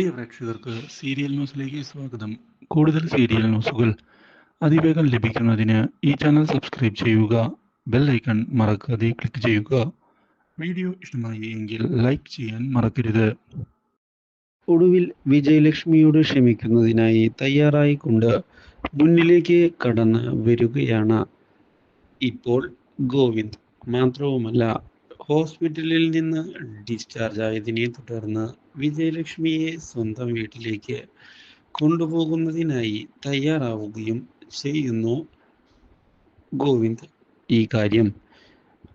പ്രിയ പ്രേക്ഷകർക്ക് സീരിയൽ ന്യൂസിലേക്ക് സ്വാഗതം. കൂടുതൽ സീരിയൽ ന്യൂസുകൾ അതിവേഗം ലഭിക്കുന്നതിന് ഈ ചാനൽ സബ്സ്ക്രൈബ് ചെയ്യുക ബെൽ ഐക്കൺ മറക്കാതെ ക്ലിക്ക് ചെയ്യുക. വീഡിയോ ഇഷ്ടമായി എങ്കിൽ ലൈക്ക് ചെയ്യാൻ മറക്കരുത്. ഒടുവിൽ വിജയലക്ഷ്മിയോട് ക്ഷമിക്കുന്നതിനായി തയ്യാറായിക്കൊണ്ട് മുന്നിലേക്ക് കടന്ന് വരികയാണ് ഇപ്പോൾ ഗോവിന്ദ്. മാത്രവുമല്ല ഹോസ്പിറ്റലിൽ നിന്ന് ഡിസ്ചാർജ് ആയതിനെ തുടർന്ന് വിജയലക്ഷ്മിയെ സ്വന്തം വീട്ടിലേക്ക് കൊണ്ടുപോകുന്നതിനായി തയ്യാറാവുകയും ചെയ്യുന്നു ഗോവിന്ദ്. ഈ കാര്യം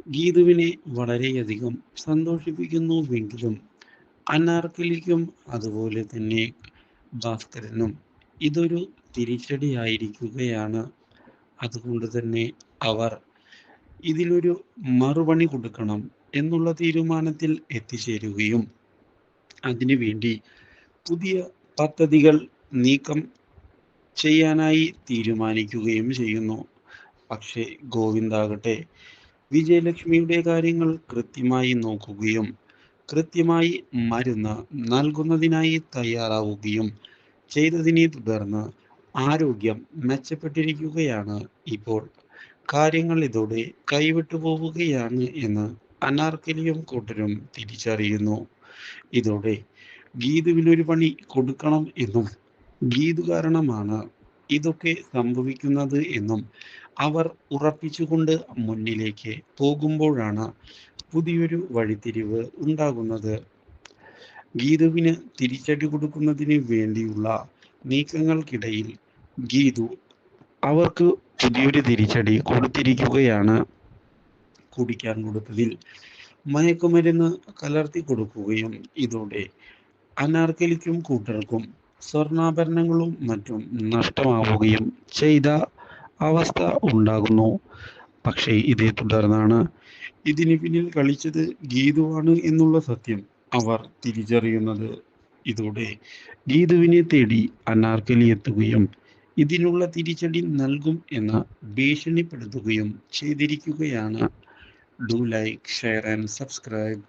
ഗീതുവിനെ വളരെയധികം സന്തോഷിപ്പിക്കുന്നുവെങ്കിലും അനാർക്കലിക്കും അതുപോലെ തന്നെ ഭാസ്കരനും ഇതൊരു തിരിച്ചടിയായിരിക്കുകയാണ്. അതുകൊണ്ട് തന്നെ അവർ ഇതിനൊരു മറുപണി കൊടുക്കണം എന്നുള്ള തീരുമാനത്തിൽ എത്തിച്ചേരുകയും അതിനു വേണ്ടി പുതിയ പദ്ധതികൾ നീക്കം ചെയ്യാനായി തീരുമാനിക്കുകയും ചെയ്യുന്നു. പക്ഷേ ഗോവിന്ദാകട്ടെ വിജയലക്ഷ്മിയുടെ കാര്യങ്ങൾ കൃത്യമായി നോക്കുകയും കൃത്യമായി മരുന്ന് നൽകുന്നതിനായി തയ്യാറാവുകയും ചെയ്തതിനെ തുടർന്ന് ആരോഗ്യം മെച്ചപ്പെട്ടിരിക്കുകയാണ് ഇപ്പോൾ കാര്യങ്ങൾ ഇതോടെ കൈവിട്ടു പോവുകയാണ് എന്ന് അനാർക്കലിയും കൂട്ടരും തിരിച്ചറിയുന്നു. ഇതോടെ ഗീതുവിനൊരു പണി കൊടുക്കണം എന്നും ഗീതു കാരണമാണ് ഇതൊക്കെ സംഭവിക്കുന്നത് എന്നും അവർ ഉറപ്പിച്ചുകൊണ്ട് മുന്നിലേക്ക് പോകുമ്പോഴാണ് പുതിയൊരു വഴിത്തിരിവ് ഉണ്ടാകുന്നത്. ഗീതുവിന് തിരിച്ചടി കൊടുക്കുന്നതിന് വേണ്ടിയുള്ള നീക്കങ്ങൾക്കിടയിൽ ഗീതു അവർക്ക് പുതിയൊരു തിരിച്ചടി കൊടുത്തിരിക്കുകയാണ്. കുടിക്കാൻ കൊടുത്തതിൽ മയക്കുമരുന്ന് കലർത്തി കൊടുക്കുകയും ഇതോടെ അനാർക്കലിക്കും കൂട്ടർക്കും സ്വർണാഭരണങ്ങളും മറ്റും നഷ്ടമാവുകയും ചെയ്ത അവസ്ഥ ഉണ്ടാകുന്നു. പക്ഷേ ഇതേ തുടർന്നാണ് ഇതിന് പിന്നിൽ കളിച്ചത് ഗീതുവാണ് എന്നുള്ള സത്യം അവർ തിരിച്ചറിയുന്നത്. ഇതോടെ ഗീതുവിനെ തേടി അനാർക്കലി എത്തുകയും ഇതിനുള്ള തിരിച്ചടി നൽകും എന്ന് ഭീഷണിപ്പെടുത്തുകയും ചെയ്തിരിക്കുകയാണ്. Do like share and subscribe